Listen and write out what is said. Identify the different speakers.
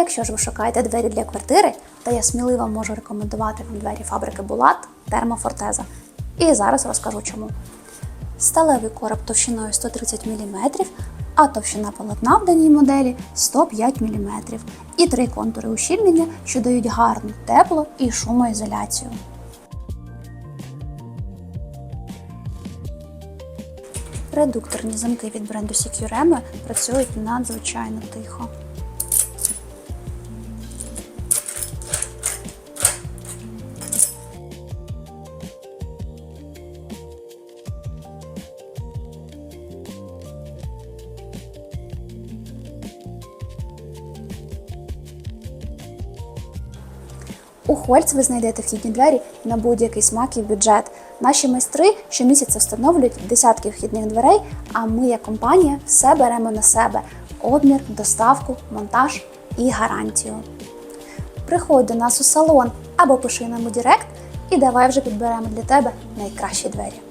Speaker 1: Якщо ж ви шукаєте двері для квартири, то я сміливо можу рекомендувати вам двері фабрики Булат Термофортеза. І зараз розкажу чому. Сталевий короб товщиною 130 мм, а товщина полотна в даній моделі 105 мм. І три контури ущільнення, що дають гарну тепло і шумоізоляцію. Редукторні замки від бренду Secureme працюють надзвичайно тихо. У Хольц ви знайдете вхідні двері на будь-який смак і бюджет. Наші майстри щомісяця встановлюють десятки вхідних дверей, а ми, як компанія, все беремо на себе: обмір, доставку, монтаж і гарантію. Приходь до нас у салон або пиши нам у Директ і давай вже підберемо для тебе найкращі двері.